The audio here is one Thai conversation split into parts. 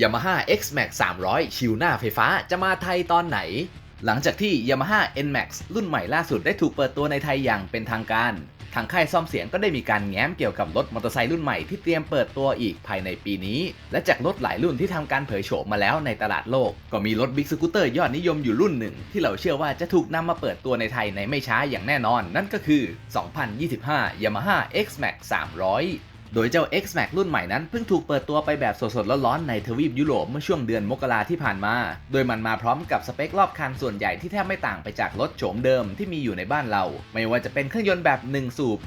Yamaha X-Max 300 ชิวหน้าไฟฟ้าจะมาไทยตอนไหน หลังจากที่ Yamaha N-Max รุ่นใหม่ล่าสุดได้ถูกเปิดตัวในไทยอย่างเป็นทางการ ทางค่ายซ่อมเสียงก็ได้มีการแง้มเกี่ยวกับรถมอเตอร์ไซค์รุ่นใหม่ที่เตรียมเปิดตัวอีกภายในปีนี้ และจากรถหลายรุ่นที่ทำการเผยโฉมมาแล้วในตลาดโลก ก็มีรถบิ๊กสกูตเตอร์ยอดนิยมอยู่รุ่นหนึ่ง ที่เราเชื่อว่าจะถูกนำมาเปิดตัวในไทยในไม่ช้าอย่างแน่นอน นั่นก็คือ 2025 Yamaha X-Max 300 โดยเจ้า X-Max รุ่นใหม่นั้นเพิ่งถูกเปิดตัวไปแบบสดๆร้อนๆในทวีปยุโรปเมื่อช่วงเดือนมกราที่ผ่านมา โดยมันมาพร้อมกับสเปครอบคันส่วนใหญ่ที่แทบไม่ต่างไปจากรถโฉมเดิมที่มีอยู่ในบ้านเรา ไม่ว่าจะเป็นเครื่องยนต์แบบ 1 สูบ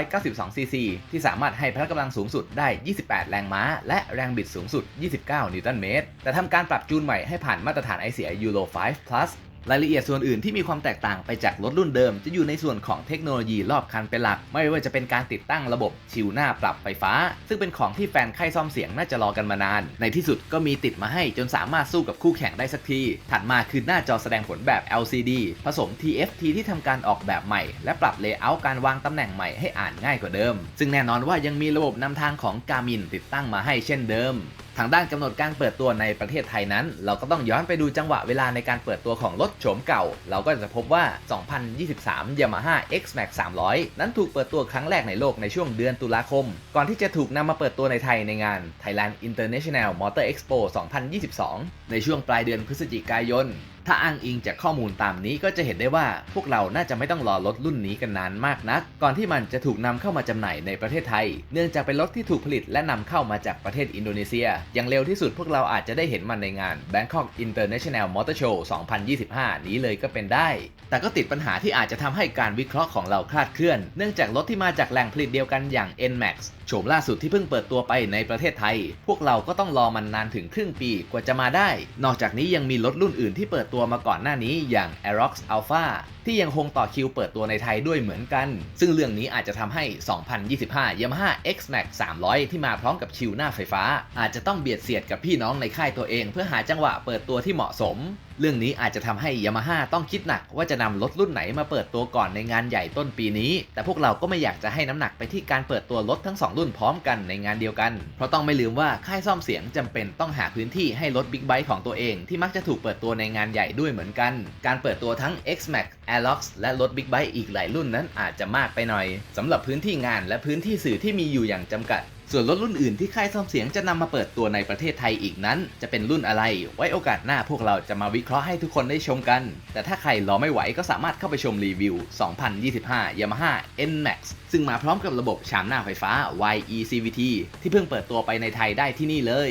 292 ซีซี ที่สามารถให้พละกำลังสูงสุดได้ 28 แรงม้า และแรงบิดสูงสุด 29 นิวตันเมตร แต่ทำการปรับจูนใหม่ให้ผ่านมาตรฐานไอเสีย Euro 5 Plus รายละเอียดส่วนอื่นที่มีความแตกต่างไปจากรถรุ่นเดิม จะอยู่ในส่วนของเทคโนโลยีรอบคันเป็นหลัก ไม่ว่าจะเป็นการติดตั้งระบบชิวหน้าปรับไฟฟ้า ซึ่งเป็นของที่แฟนค่ายซ่อมเสียงน่าจะรอกันมานาน ในที่สุดก็มีติดมาให้จนสามารถสู้กับคู่แข่งได้สักที ถัดมาคือหน้าจอแสดงผลแบบ LCD ผสม TFT ที่ทำการออกแบบใหม่ และปรับเลเยอร์การวางตำแหน่งใหม่ให้อ่านง่ายกว่าเดิม ซึ่งแน่นอนว่ายังมีระบบนำทางของ Garmin ติดตั้งมาให้เช่นเดิม ทางด้านกำหนดการเปิดตัวในประเทศไทยนั้น เราก็ต้องย้อนไปดูจังหวะเวลาในการเปิดตัวของรถโฉมเก่า เราก็จะพบว่า 2023 Yamaha X-Max 300 นั้นถูกเปิดตัวครั้งแรกในโลกในช่วงเดือนตุลาคม ก่อนที่จะถูกนำมาเปิดตัวในไทยในงาน Thailand International Motor Expo 2022 ในช่วงปลายเดือนพฤศจิกายนถ้าอ้างอิงจากข้อมูลตามนี้ก็จะเห็นได้ว่าพวกเราน่าจะไม่ต้องรอรถรุ่นนี้กันนานมากนัก ก่อนที่มันจะถูกนำเข้ามาจำหน่ายในประเทศไทย เนื่องจากเป็นรถที่ถูกผลิตและนำเข้ามาจากประเทศอินโดนีเซีย อย่างเร็วที่สุดพวกเราอาจจะได้เห็นมันในงาน Bangkok International Motor Show 2025 นี้เลยก็เป็นได้ แต่ก็ติดปัญหาที่อาจจะทำให้การวิเคราะห์ของเราคลาดเคลื่อน เนื่องจากรถที่มาจากแหล่งผลิตเดียวกันอย่าง NMAX โฉมล่าสุดที่เพิ่งเปิดตัวไปในประเทศไทย พวกเราก็ต้องรอมันนานถึงครึ่งปีกว่าจะมาได้ นอกจากนี้ยังมีรถรุ่นอื่นที่เปิดตัวมาก่อนหน้านี้อย่าง Aerox Alpha ที่ยังคงต่อคิวเปิดตัวในไทยด้วยเหมือนกัน ซึ่งเรื่องนี้อาจจะทำให้ 2025 Yamaha X-Max 300 ที่มาพร้อมกับชิวหน้าไฟฟ้า อาจจะต้องเบียดเสียดกับพี่น้องในค่ายตัวเอง เพื่อหาจังหวะเปิดตัวที่เหมาะสม เรื่องนี้อาจจะทำให้ Yamaha ต้องคิดหนักว่าจะนำรถรุ่นไหนมาเปิดตัวก่อนในงานใหญ่ต้นปีนี้ แต่พวกเราก็ไม่อยากจะให้น้ำหนักไปที่การเปิดตัวรถทั้ง 2 รุ่นพร้อมกันในงานเดียวกัน เพราะต้องไม่ลืมว่าค่ายซ่อมเสียงจำเป็นต้องหาพื้นที่ให้รถบิ๊กไบค์ของตัวเองที่มักจะถูกเปิดตัวในงานใหญ่ด้วยเหมือนกัน การเปิดตัวทั้ง X-Max Aerox และรถบิ๊กไบค์อีกหลายรุ่นนั้นอาจจะมากไปหน่อยสำหรับพื้นที่งานและพื้นที่สื่อที่มีอยู่อย่างจำกัด ส่วนรถรุ่นอื่นที่ค่ายซ่อมเสียงจะนำมาเปิดตัวในประเทศไทยอีกนั้น จะเป็นรุ่นอะไร ไว้โอกาสหน้าพวกเราจะมาวิเคราะห์ให้ทุกคนได้ชมกัน แต่ถ้าใครรอไม่ไหวก็สามารถเข้าไปชมรีวิว 2025 Yamaha N-Max ซึ่งมาพร้อมกับระบบชามหน้าไฟฟ้า YECVT ที่เพิ่งเปิดตัวไปในไทยได้ที่นี่เลย